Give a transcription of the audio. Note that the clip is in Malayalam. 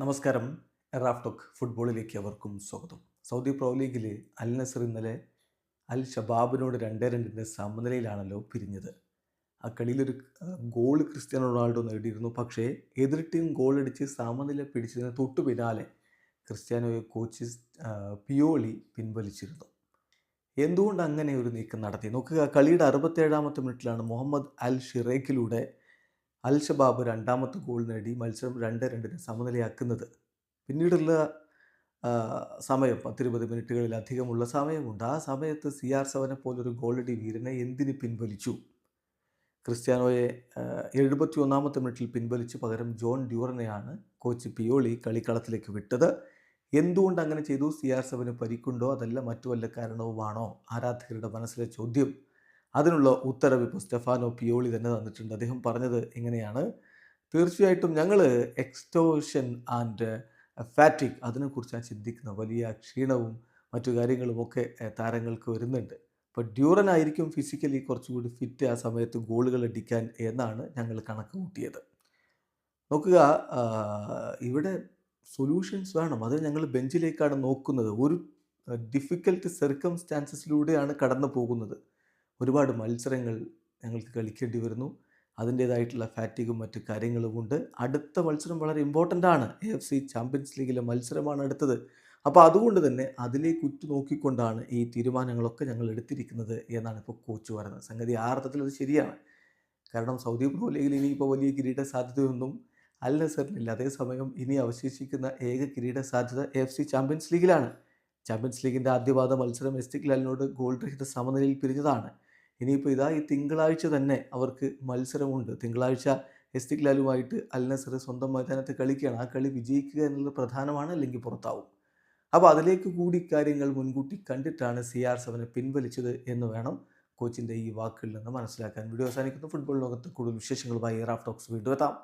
നമസ്കാരം. റാഫ്ടോക്ക് ഫുട്ബോളിലേക്ക് അവർക്കും സ്വാഗതം. സൗദി പ്രോ ലീഗിൽ അൽ നസർ ഇന്നലെ അൽ ഷബാബിനോട് രണ്ടേ രണ്ടിന്റെ സമനിലയിലാണല്ലോ പിരിഞ്ഞത്. ആ കളിയിലൊരു ഗോൾ ക്രിസ്ത്യാനോ റൊണാൾഡോ നേടിയിരുന്നു. പക്ഷേ എതിർ ടീം ഗോളടിച്ച് സമനില പിടിച്ചതിന് തൊട്ടു പിന്നാലെ ക്രിസ്ത്യാനോയെ കോച്ച് പിയോളി പിൻവലിച്ചിരുന്നു. എന്തുകൊണ്ട് അങ്ങനെ ഒരു നീക്കം നടത്തി? നോക്കുക കളിയുടെ അറുപത്തേഴാമത്തെ മിനിറ്റിലാണ് മുഹമ്മദ് അൽ ഷിറേക്കിലൂടെ അൽ ഷബാബ് രണ്ടാമത്തെ ഗോൾ നേടി മത്സരം രണ്ട് രണ്ടിന് സമനിലയാക്കുന്നത്. പിന്നീടുള്ള സമയം പത്തിരുപത് മിനിറ്റുകളിലധികമുള്ള സമയമുണ്ട്. ആ സമയത്ത് സി ആർ സെവനെ പോലൊരു ഗോളടി വീരനെ എന്തിന് പിൻവലിച്ചു? ക്രിസ്ത്യാനോയെ എഴുപത്തി ഒന്നാമത്തെ മിനിറ്റിൽ പിൻവലിച്ച് പകരം ജോൺ ഡ്യൂറനെയാണ് കോച്ച് പിയോളി കളിക്കളത്തിലേക്ക് വിട്ടത്. എന്തുകൊണ്ട് അങ്ങനെ ചെയ്തു? സി ആർ സെവന് പരിക്കുണ്ടോ? അതല്ല മറ്റു വല്ല കാരണവുമാണോ? ആരാധകരുടെ മനസ്സിലെ ചോദ്യം. അതിനുള്ള ഉത്തരവ് ഇപ്പോൾ സ്റ്റെഫാനോ പിയോളി തന്നെ തന്നിട്ടുണ്ട്. അദ്ദേഹം പറഞ്ഞത് ഇങ്ങനെയാണ് തീർച്ചയായിട്ടും ഞങ്ങൾ എക്സ്റ്റോഷൻ ആൻഡ് ഫാറ്റിക് അതിനെക്കുറിച്ചാണ് ചിന്തിക്കുന്നത് വലിയ ക്ഷീണവും മറ്റു കാര്യങ്ങളുമൊക്കെ താരങ്ങൾക്ക് വരുന്നുണ്ട്. അപ്പോൾ ഡ്യൂറൻ ആയിരിക്കും ഫിസിക്കലി കുറച്ചുകൂടി ഫിറ്റ് ആ സമയത്ത് ഗോളുകൾ അടിക്കാൻ എന്നാണ് ഞങ്ങൾ കണക്ക് കൂട്ടിയത് നോക്കുക ഇവിടെ സൊല്യൂഷൻസ് വേണം. അത് ഞങ്ങൾ ബെഞ്ചിലേക്കാണ് നോക്കുന്നത്. ഒരു ഡിഫിക്കൽട്ട് സെർക്കംസ്റ്റാൻസസിലൂടെയാണ് കടന്നു പോകുന്നത് ഒരുപാട് മത്സരങ്ങൾ ഞങ്ങൾക്ക് കളിക്കേണ്ടി വരുന്നു. അതിന്റേതായിട്ടുള്ള ഫാറ്റിഗും മറ്റു കാര്യങ്ങളുമുണ്ട് അടുത്ത മത്സരം വളരെ ഇമ്പോർട്ടന്റ് ആണ്. എ എഫ് സി ചാമ്പ്യൻസ് ലീഗിലെ മത്സരമാണ് അടുത്തത്. അപ്പോൾ അതുകൊണ്ട് തന്നെ അതിലേക്ക് ഉറ്റുനോക്കിക്കൊണ്ടാണ് ഈ തീരുമാനങ്ങളൊക്കെ ഞങ്ങൾ എടുത്തിരിക്കുന്നത് എന്നാണ് ഇപ്പോൾ കോച്ച് പറയുന്നത്. സംഗതി ആ അർത്ഥത്തിൽ അത് ശരിയാണ്. കാരണം സൗദി പ്രോ ലീഗിൽ ഇനിയിപ്പോൾ വലിയ കിരീട സാധ്യതയൊന്നും അല്ല നസറിനില്ല. അതേസമയം ഇനി അവശേഷിക്കുന്ന ഏക കിരീട സാധ്യത എഫ് സി ചാമ്പ്യൻസ് ലീഗിലാണ് ചാമ്പ്യൻസ് ലീഗിന്റെ ആദ്യപാദ മത്സരം എസ്റ്റിക്ലാലിനോട് ഗോൾ രഹിത സമനിലയിൽ പിരിഞ്ഞതാണ്. ഇനിയിപ്പോൾ ഇതാ ഈ തിങ്കളാഴ്ച തന്നെ അവർക്ക് മത്സരമുണ്ട്. തിങ്കളാഴ്ച എസ്തിക്ലാലുമായിട്ട് അൽ സ്വന്തം മൈതാനത്ത് കളിക്കുകയാണ്. ആ കളി വിജയിക്കുക എന്നുള്ളത് പ്രധാനമാണ് അല്ലെങ്കിൽ പുറത്താവും. അപ്പോൾ അതിലേക്ക് കൂടി കാര്യങ്ങൾ മുൻകൂട്ടി കണ്ടിട്ടാണ് സി ആർ സെവനെ പിൻവലിച്ചത് എന്ന് വേണം കോച്ചിന്റെ ഈ വാക്കുകളിൽ നിന്ന് മനസ്സിലാക്കാൻ. വീഡിയോ അവസാനിക്കുന്നു. ഫുട്ബോൾ ലോകത്ത് കൂടുതൽ വിശേഷങ്ങളുമായി എയർ ടോക്സ് വീണ്ടും എത്താം.